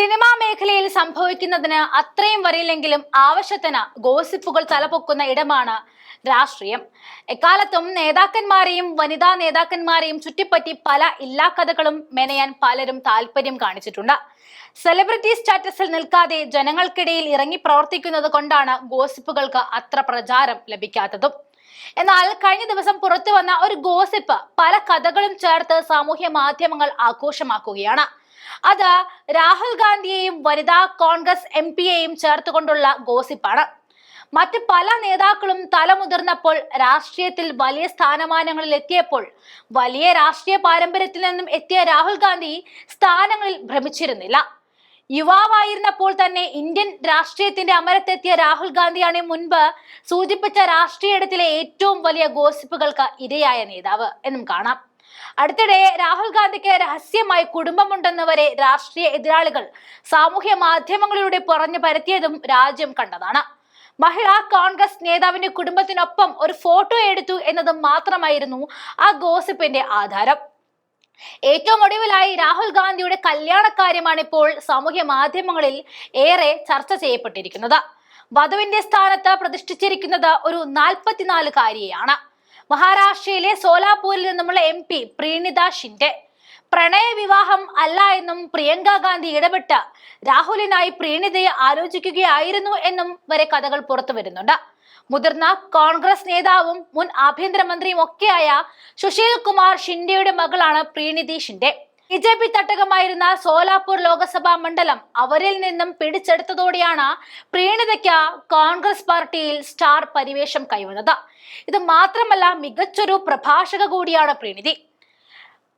Cinema മേഖലയിൽ സംഭവിക്കുന്നതിന് അത്രയും വരില്ലെങ്കിലും ആവശ്യത്തിന് ഗോസിപ്പുകൾ തലപൊക്കുന്ന ഇടമാണ് രാഷ്ട്രീയം. എക്കാലത്തും നേതാക്കന്മാരെയും വനിതാ നേതാക്കന്മാരെയും ചുറ്റിപ്പറ്റി പല ഇല്ലാക്കഥകളും മെനയാൻ പലരും താല്പര്യം കാണിച്ചിട്ടുണ്ട്. സെലിബ്രിറ്റി സ്റ്റാറ്റസിൽ നിൽക്കാതെ ജനങ്ങൾക്കിടയിൽ ഇറങ്ങി പ്രവർത്തിക്കുന്നത് കൊണ്ടാണ് ഗോസിപ്പുകൾക്ക് അത്ര പ്രചാരം ലഭിക്കാത്തതും. എന്നാൽ കഴിഞ്ഞ ദിവസം പുറത്തു വന്ന ഒരു ഗോസിപ്പ് പല കഥകളും ചേർത്ത് സാമൂഹ്യ മാധ്യമങ്ങൾ ആഘോഷമാക്കുകയാണ്. അത് രാഹുൽ ഗാന്ധിയെയും വനിതാ കോൺഗ്രസ് എം പിയെയും ചേർത്തുകൊണ്ടുള്ള ഗോസിപ്പാണ്. മറ്റ് പല നേതാക്കളും തലമുതിർന്നപ്പോൾ രാഷ്ട്രീയത്തിൽ വലിയ സ്ഥാനമാനങ്ങളിൽ എത്തിയപ്പോൾ വലിയ രാഷ്ട്രീയ പാരമ്പര്യത്തിൽ നിന്നും എത്തിയ രാഹുൽ ഗാന്ധി സ്ഥാനങ്ങളിൽ ഭ്രമിച്ചിരുന്നില്ല. യുവാവായിരുന്നപ്പോൾ തന്നെ ഇന്ത്യൻ രാഷ്ട്രീയത്തിന്റെ അമരത്തെത്തിയ രാഹുൽ ഗാന്ധിയാണ് മുൻപ് സൂചിപ്പിച്ച രാഷ്ട്രീയ ഇടത്തിലെ ഏറ്റവും വലിയ ഗോസിപ്പുകൾക്ക് ഇരയായ നേതാവ് എന്നും കാണാം. അടുത്തിടെ രാഹുൽ ഗാന്ധിക്ക് രഹസ്യമായി കുടുംബമുണ്ടെന്ന് വരെ രാഷ്ട്രീയ എതിരാളികൾ സാമൂഹ്യ മാധ്യമങ്ങളിലൂടെ പറഞ്ഞു പരത്തിയതും രാജ്യം കണ്ടതാണ്. മഹിളാ കോൺഗ്രസ് നേതാവിന്റെ കുടുംബത്തിനൊപ്പം ഒരു ഫോട്ടോ എടുത്തു എന്നത് മാത്രമായിരുന്നു ആ ഗോസിപ്പിന്റെ ആധാരം. ഏറ്റവും ഒടുവിലായി രാഹുൽ ഗാന്ധിയുടെ കല്യാണക്കാര്യമാണ് ഇപ്പോൾ സാമൂഹ്യ മാധ്യമങ്ങളിൽ ഏറെ ചർച്ച ചെയ്യപ്പെട്ടിരിക്കുന്നത്. വധുവിന്റെ സ്ഥാനത്ത് പ്രതിഷ്ഠിച്ചിരിക്കുന്നത് ഒരു നാൽപ്പത്തിനാലുകാരിയെയാണ് മഹാരാഷ്ട്രയിലെ സോലാപൂരിൽ നിന്നുമുള്ള എം പി പ്രീണിത ഷിൻഡെ. പ്രണയ വിവാഹം അല്ല എന്നും പ്രിയങ്ക ഗാന്ധി ഇടപെട്ട രാഹുലിനായി പ്രീണിതയെ ആലോചിക്കുകയായിരുന്നു എന്നും വരെ കഥകൾ പുറത്തു വരുന്നുണ്ട്. മുതിർന്ന കോൺഗ്രസ് നേതാവും മുൻ ആഭ്യന്തരമന്ത്രിയും ഒക്കെയായ സുശീൽ കുമാർ ഷിൻഡെയുടെ മകളാണ് Praniti Shinde. B J P തട്ടകമായിരുന്ന Solapur Lok Sabha മണ്ഡലം അവരിൽ നിന്നും പിടിച്ചെടുത്തതോടെയാണ് പ്രീണിതയ്ക്ക് കോൺഗ്രസ് പാർട്ടിയിൽ സ്റ്റാർ പരിവേഷം കൈവന്നത്. ഇത് മാത്രമല്ല മികച്ചൊരു പ്രഭാഷക കൂടിയാണ് പ്രീണിതി.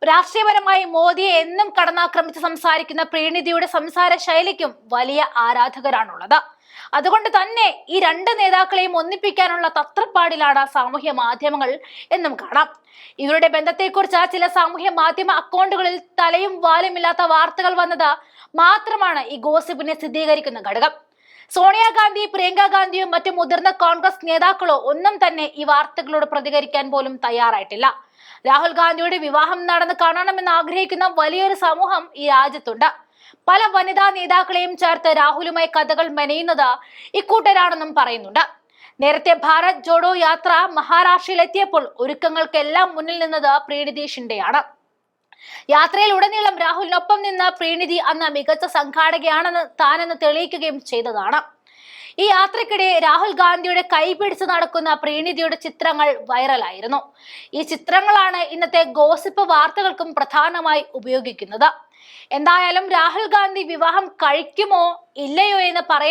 രാഷ്ട്രീയപരമായി മോദിയെ എന്നും കടന്നാക്രമിച്ച് സംസാരിക്കുന്ന പ്രീണിതിയുടെ സംസാര ശൈലിക്കും വലിയ ആരാധകരാണുള്ളത്. അതുകൊണ്ട് തന്നെ ഈ രണ്ട് നേതാക്കളെയും ഒന്നിപ്പിക്കാനുള്ള തത്രപ്പാടിലാണ് സാമൂഹ്യ മാധ്യമങ്ങൾ എന്നും കാണാം. ഇവരുടെ ബന്ധത്തെക്കുറിച്ച് ചില സാമൂഹ്യ മാധ്യമ അക്കൗണ്ടുകളിൽ തലയും വാലുമില്ലാത്ത വാർത്തകൾ വന്നത് മാത്രമാണ് ഈ ഗോസിപ്പിനെ സ്ഥിരീകരിക്കുന്ന ഘടകം. സോണിയാഗാന്ധി പ്രിയങ്ക ഗാന്ധിയും മറ്റു മുതിർന്ന കോൺഗ്രസ് നേതാക്കളോ ഒന്നും തന്നെ ഈ വാർത്തകളോട് പ്രതികരിക്കാൻ പോലും തയ്യാറായിട്ടില്ല. രാഹുൽ ഗാന്ധിയുടെ വിവാഹം നടന്ന് കാണണമെന്ന് ആഗ്രഹിക്കുന്ന വലിയൊരു സമൂഹം ഈ രാജ്യത്തുണ്ട്. പല വനിതാ നേതാക്കളെയും ചേർത്ത് രാഹുലുമായി കഥകൾ മെനയുന്നത് ഇക്കൂട്ടരാണെന്നും പറയുന്നുണ്ട്. നേരത്തെ ഭാരത് ജോഡോ യാത്ര മഹാരാഷ്ട്രയിലെത്തിയപ്പോൾ ഒരുക്കങ്ങൾക്കെല്ലാം മുന്നിൽ നിന്നത് പ്രീണിതി യാത്രയിൽ ഉടനീളം രാഹുലിനൊപ്പം നിന്ന പ്രീണിതി അന്ന് മികച്ച സംഘാടകയാണെന്ന് താനെന്ന് തെളിയിക്കുകയും ചെയ്തതാണ്. ഈ യാത്രക്കിടെ രാഹുൽ ഗാന്ധിയുടെ കൈപിടിച്ച് നടക്കുന്ന പ്രീണിതിയുടെ ചിത്രങ്ങൾ വൈറലായിരുന്നു. ഈ ചിത്രങ്ങളാണ് ഇന്നത്തെ ഗോസിപ്പ് വാർത്തകൾക്കും പ്രധാനമായി ഉപയോഗിക്കുന്നത്. എന്തായാലും രാഹുൽ ഗാന്ധി വിവാഹം കഴിക്കുമോ ഇല്ലയോ എന്ന് പറയാൻ